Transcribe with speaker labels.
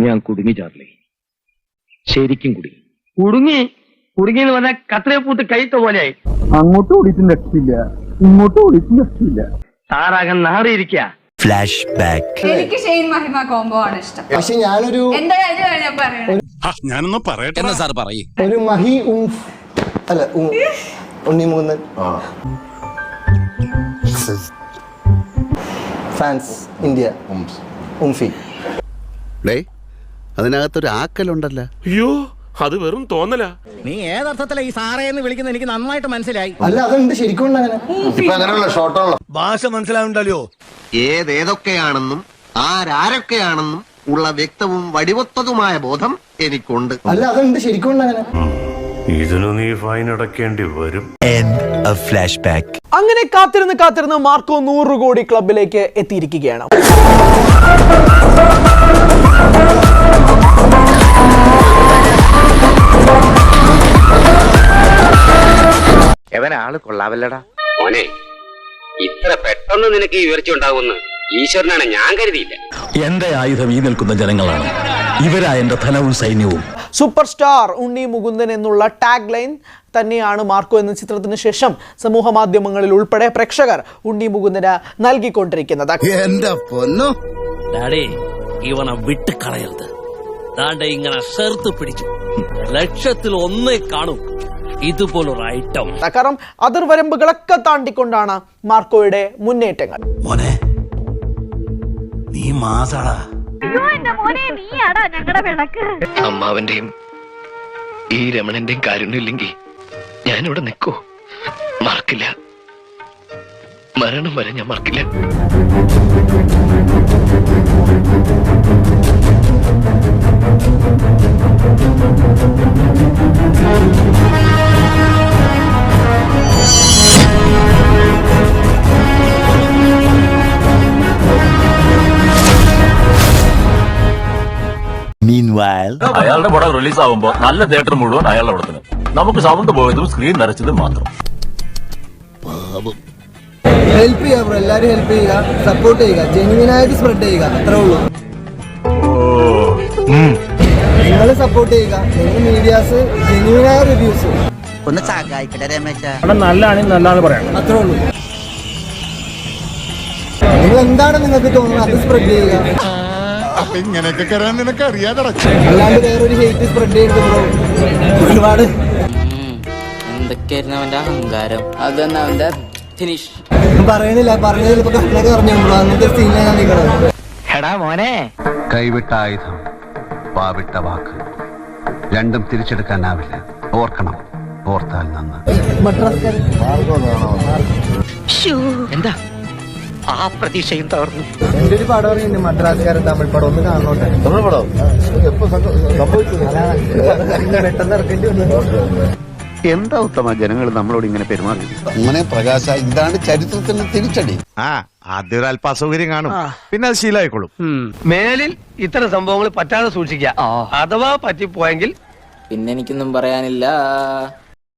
Speaker 1: ഞാൻ കുടുങ്ങി ചാർലി. ശരിക്കും കുടുങ്ങി.
Speaker 2: കുടുങ്ങി? കുടുങ്ങി എന്ന് പറഞ്ഞാൽ കത്രയെ പൂത്ത് കൈത്ത പോലെയായി.
Speaker 3: അങ്ങോട്ട് ഓടിയിട്ടും രക്ഷയില്ല. ഇങ്ങോട്ട് ഓടിയിട്ടും രക്ഷയില്ല.
Speaker 2: താറാകൻ നാറിയിരിക്കുക
Speaker 4: ഫ്ലാഷ് ബാക്ക്
Speaker 5: എനിക്ക് ഷെയ്ൻ മഹിമ കോംബോ ആണ് ഇഷ്ടം.
Speaker 6: പക്ഷെ ഞാനൊരു
Speaker 5: എന്റെ കാര്യമാണ് ഞാൻ പറയുന്നത്
Speaker 7: ഞാനൊന്ന് പറയട്ടെ.
Speaker 4: എന്നാ സാർ പറയേ.
Speaker 6: ഒരു മഹി ഉം അല്ല ഉം- ഉണ്ണി മുകുന്ദൻ ഫാൻസ് ഇന്ത്യ. ഉംഫി.
Speaker 8: ഡേ അതിനകത്തൊരു ആക്കലുണ്ടല്ലോ.
Speaker 7: അയ്യോ അത് വെറും തോന്നലാ.
Speaker 9: നീ ഏതർത്ഥത്തിലാ ഈ സാറേ എന്ന് വിളിക്കുന്നത്? എനിക്ക് നന്നായിട്ട് മനസ്സിലായി.
Speaker 6: അല്ല അതുണ്ട് ശരിക്കും ഉണ്ട് അങ്ങനെ.
Speaker 10: ഇപ്പൊ അങ്ങനെയുള്ള ഷോട്ടുള്ള
Speaker 9: ഭാഷ മനസ്സിലാവുണ്ടല്ലോ
Speaker 10: ഏതേതൊക്കെയാണെന്നും ആരാരൊക്കെയാണെന്നും ഉള്ള വ്യക്തവും വടിവത്തതുമായ ബോധം എനിക്കുണ്ട്.
Speaker 6: അല്ല അതുണ്ട് ശരിക്കും അങ്ങനെ.
Speaker 7: ഇതിനു നീ ഫൈൻ അടക്കേണ്ടി വരും.
Speaker 4: ഫ്ലാഷ് ബാക്ക്
Speaker 11: അങ്ങനെ കാത്തിരുന്ന് കാത്തിരുന്ന് മാർക്കോ നൂറ് കോടി ക്ലബിലേക്ക് എത്തിയിരിക്കുകയാണ്.
Speaker 1: എവനാൾ കൊള്ളാവല്ലടാ.
Speaker 2: മോനെ ഇത്ര പെട്ടെന്ന് നിനക്ക് ഈ ഉയർച്ച ഉണ്ടാവുമെന്ന് ഈശ്വരനാണ് ഞാൻ കരുതിയില്ല.
Speaker 9: എന്റെ ആയുധം ഈ നിൽക്കുന്ന ജനങ്ങളാണ്. ഇവരാ എന്റെ ധനവും സൈന്യവും.
Speaker 11: സൂപ്പർ സ്റ്റാർ ഉണ്ണി മുകുന്ദൻ എന്നുള്ള ടാഗ് ലൈൻ തന്നെയാണ് മാർക്കോ എന്ന ചിത്രത്തിന് ശേഷം സമൂഹ മാധ്യമങ്ങളിൽ ഉൾപ്പെടെ പ്രേക്ഷകർ ഉണ്ണി മുകുന്ദന് നൽകിക്കൊണ്ടിരിക്കുന്നത്.
Speaker 9: എന്റെ പൊന്നു.
Speaker 4: ഡാഡി ഇവനെ വിട്ട് കളയരുത് ദാണ്ടെ ഇങ്ങനെ പിടിച്ചു. ലക്ഷത്തിൽ ഒന്നേ കാണും. ഇതുപോലൊരു ഐറ്റം
Speaker 11: കാരണം അതിർവരമ്പുകളൊക്കെ താണ്ടിക്കൊണ്ടാണ് മാർക്കോയുടെ മുന്നേറ്റങ്ങൾ.
Speaker 9: മോനെ നീ മാസാടാ.
Speaker 1: അമ്മാവന്റെയും ഈ രമണന്റെയും കാരുണ്യമില്ലെങ്കിൽ ഞാനിവിടെ നിൽക്കൂ മറക്കില്ല. മരണം വരെ ഞാൻ മറക്കില്ല.
Speaker 7: അയാളുടെ പടം റിലീസ് ആവുമ്പോ നല്ല തിയേറ്റർ മുഴുവൻ അയാളുടെ പടത്തിന് നമുക്ക് സൗണ്ട് പോയതും സ്ക്രീൻ നിറച്ചതും മാത്രം.
Speaker 6: ഹെൽപ്പ് ചെയ്യുക ബ്രോ എല്ലാരും ഹെൽപ്പ് ചെയ്യുക സപ്പോർട്ട് ചെയ്യുക ജെനുവിനായിട്ട് സ്പ്രെഡ് ചെയ്യുക അത്രേ ഉള്ളൂ. നിങ്ങൾ സപ്പോർട്ട് ചെയ്യുക നിങ്ങൾ മീഡിയാസ് ജെനുവിനായ റിവ്യൂസ്
Speaker 9: ഒന്ന് സഹായിക്കട്ടെ രമേശ.
Speaker 3: നല്ലതാണെങ്കിൽ നല്ലതാണ് പറയാം.
Speaker 6: അത്രേ ഉള്ളൂ. നിങ്ങൾ എന്താണ് നിങ്ങൾക്ക് തോന്നുന്നത്? അത് സ്പ്രെഡ് ചെയ്യുക.
Speaker 10: ഇങ്ങനെയൊക്കെ കയറാൻ നിനക്ക് അറിയാതെ
Speaker 6: അല്ലാണ്ട് വേറൊരു ഹെയ്റ്റ് സ്പ്രെഡ് ചെയ്തിട്ടുണ്ട് ഒരുപാട്.
Speaker 4: എന്തൊക്കെയായിരുന്നു അവന്റെ അഹങ്കാരം? അതന്നെ അവന്റെ ഫിനിഷ്
Speaker 6: പറയണില്ല പറഞ്ഞതിൽ ഇപ്പൊ കണ്ണൊക്കെ പറഞ്ഞു ബ്രോ അങ്ങനത്തെ സീനിലാണ് ഞാൻ നിൽക്കണത്
Speaker 2: എടാ മോനെ.
Speaker 8: കൈവിട്ട ആയുധം പാവിട്ട വാക്ക്. രണ്ടും തിരിച്ചെടുക്കാനാവില്ല ഓർക്കണം ഓർത്താൽ നന്ന്.
Speaker 2: എന്താ? ആ പ്രതീക്ഷയും തകർന്നു.
Speaker 6: എന്റെ ഒരു പടം അറിയുന്നുണ്ട് മദ്രാസുകാരൻ തമിഴ് പടം? ഒന്ന് കാണണോട്ടെ? തമിഴ് പടം? പെട്ടെന്ന് ഇറക്കേണ്ടി വന്നു
Speaker 10: എന്താ ഉത്തമ? ജനങ്ങൾ നമ്മളോട് ഇങ്ങനെ പെരുമാറി?
Speaker 8: അങ്ങനെ പ്രകാശ ഇതാണ് ചരിത്രത്തിന്റെ തിരിച്ചടി.
Speaker 10: ആ ആദ്യം ഒരു അല്പ അസൗകര്യം കാണും പിന്നെ അത് ശീലമായിക്കോളും.
Speaker 2: മേലിൽ ഇത്തരം സംഭവങ്ങൾ പറ്റാതെ സൂക്ഷിക്കുക. അഥവാ പറ്റിപ്പോയെങ്കിൽ
Speaker 4: പിന്നെ എനിക്കൊന്നും പറയാനില്ല.